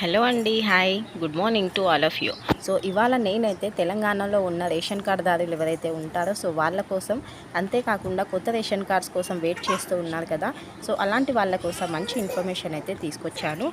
Hello అండి hi. Good morning to all of you. So ఇవాళ నేనైతే తెలంగాణలో ఉన్న రేషన్ కార్డుదారులు ఎవరైతే ఉంటారో సో వాళ్ళ కోసం అంతేకాకుండా కొత్త రేషన్ కార్డ్స్ కోసం వెయిట్ చేస్తూ ఉన్నారు కదా. సో అలాంటి వాళ్ళ కోసం మంచి ఇన్ఫర్మేషన్ అయితే తీసుకొచ్చాను.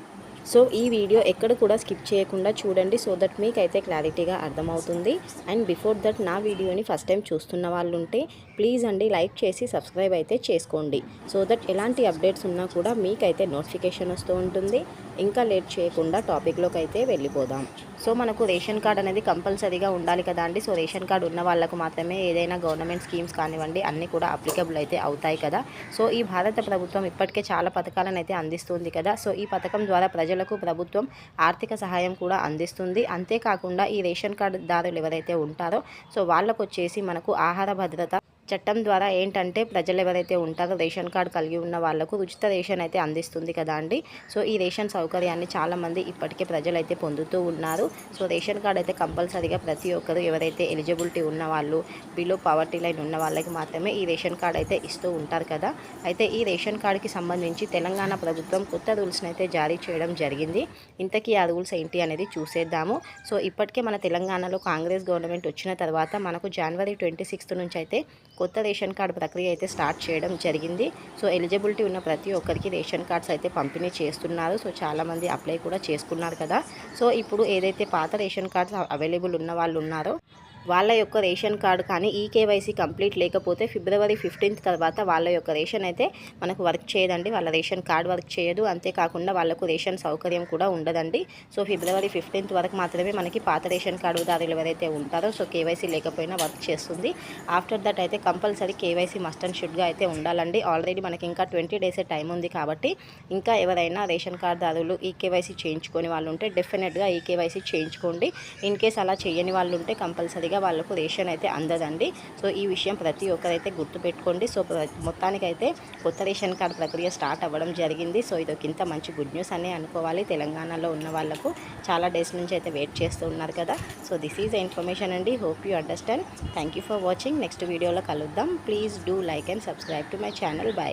సో ఈ వీడియో ఎక్కడ కూడా స్కిప్ చేయకుండా చూడండి సో దట్ మీకైతే క్లారిటీగా అర్థమవుతుంది. అండ్ బిఫోర్ దట్ నా వీడియోని ఫస్ట్ టైం చూస్తున్న వాళ్ళు ఉంటే ప్లీజ్ అండి లైక్ చేసి సబ్స్క్రైబ్ అయితే చేసుకోండి. సో దట్ ఎలాంటి అప్డేట్స్ ఉన్నా కూడా మీకైతే నోటిఫికేషన్ వస్తూ ఉంటుంది. ఇంకా లేట్ చేయకుండా టాపిక్లోకి అయితే వెళ్ళిపోదాం. సో మనకు రేషన్ కార్డ్ అనేది కంపల్సరీగా ఉండాలి కదా అండి. సో రేషన్ కార్డ్ ఉన్న వాళ్ళకు మాత్రమే ఏదైనా గవర్నమెంట్ స్కీమ్స్ కానివ్వండి అన్నీ కూడా అప్లికబుల్ అయితే అవుతాయి కదా. సో ఈ భారత ప్రభుత్వం ఇప్పటికే చాలా పథకాలను అయితే అందిస్తుంది కదా. సో ఈ పథకం ద్వారా ప్రజలకు ప్రభుత్వం ఆర్థిక సహాయం కూడా అందిస్తుంది. అంతేకాకుండా ఈ రేషన్ కార్డు దారులు ఎవరైతే ఉంటారో సో వాళ్ళకు వచ్చేసి మనకు ఆహార భద్రత చట్టం ద్వారా ఏంటంటే ప్రజలు ఎవరైతే ఉంటారో రేషన్ కార్డు కలిగి ఉన్న వాళ్ళకు ఉచిత రేషన్ అయితే అందిస్తుంది కదా అండి. సో ఈ రేషన్ సౌకర్యాన్ని చాలామంది ఇప్పటికే ప్రజలు అయితే పొందుతూ ఉన్నారు. సో రేషన్ కార్డు అయితే కంపల్సరీగా ప్రతి ఒక్కరు ఎవరైతే ఎలిజిబిలిటీ ఉన్న వాళ్ళు బిలో పవర్టీ లైన్ ఉన్న వాళ్ళకి మాత్రమే ఈ రేషన్ కార్డు అయితే ఇస్తూ ఉంటారు కదా. అయితే ఈ రేషన్ కార్డుకి సంబంధించి తెలంగాణ ప్రభుత్వం కొత్త రూల్స్ని అయితే జారీ చేయడం జరిగింది. ఇంతకీ ఆ రూల్స్ ఏంటి అనేది చూసేద్దాము. సో ఇప్పటికే మన తెలంగాణలో కాంగ్రెస్ గవర్నమెంట్ వచ్చిన తర్వాత మనకు జనవరి ట్వంటీ సిక్స్త్ నుంచి అయితే కొత్త రేషన్ కార్డు ప్రక్రియ అయితే స్టార్ట్ చేయడం జరిగింది. సో ఎలిజిబిలిటీ ఉన్న ప్రతి ఒక్కరికి రేషన్ కార్డ్స్ అయితే పంపిణీ చేస్తున్నారు. సో చాలామంది అప్లై కూడా చేసుకున్నారు కదా. సో ఇప్పుడు ఏదైతే పాత రేషన్ కార్డ్స్ అవైలబుల్ ఉన్న వాళ్ళు ఉన్నారో వాళ్ళ యొక్క రేషన్ కార్డు కానీ ఈ కేవైసీ కంప్లీట్ లేకపోతే ఫిబ్రవరి ఫిఫ్టీన్త్ తర్వాత వాళ్ళ యొక్క రేషన్ అయితే మనకు వర్క్ చేయదండి. వాళ్ళ రేషన్ కార్డు వర్క్ చేయదు. అంతేకాకుండా వాళ్ళకు రేషన్ సౌకర్యం కూడా ఉండదండి. సో ఫిబ్రవరి ఫిఫ్టీన్త్ వరకు మాత్రమే మనకి పాత రేషన్ కార్డుదారులు ఎవరైతే ఉంటారో సో కేవైసీ లేకపోయినా వర్క్ చేస్తుంది. ఆఫ్టర్ దట్ అయితే కంపల్సరీ కేవైసీ మస్ట్ అండ్ షుడ్గా అయితే ఉండాలండి. ఆల్రెడీ మనకి ఇంకా ట్వంటీ డేస్ టైం ఉంది కాబట్టి ఇంకా ఎవరైనా రేషన్ కార్డుదారులు ఈ కేవైసీ చేయించుకొని వాళ్ళు ఉంటే డెఫినెట్గా ఈ కేవైసీ చేయించుకోండి. ఇన్ కేస్ అలా చేయని వాళ్ళు ఉంటే కంపల్సరీగా వాళ్ళకు రేషన్ అయితే అందదండి. సో ఈ విషయం ప్రతి ఒక్కరైతే గుర్తుపెట్టుకోండి. సో మొత్తానికైతే కొత్త రేషన్ కార్డు ప్రక్రియ స్టార్ట్ అవ్వడం జరిగింది. సో ఇది ఒక ఇంత మంచి గుడ్ న్యూస్ అని అనుకోవాలి. తెలంగాణలో ఉన్న వాళ్ళకు చాలా డేస్ నుంచి అయితే వెయిట్ చేస్తూ ఉన్నారు కదా. సో దిస్ ఈజ్ ఇన్ఫర్మేషన్ అండి. Hope you understand. Thank you for watching. Next వీడియోలో కలుద్దాం. Please do like and subscribe to my channel. Bye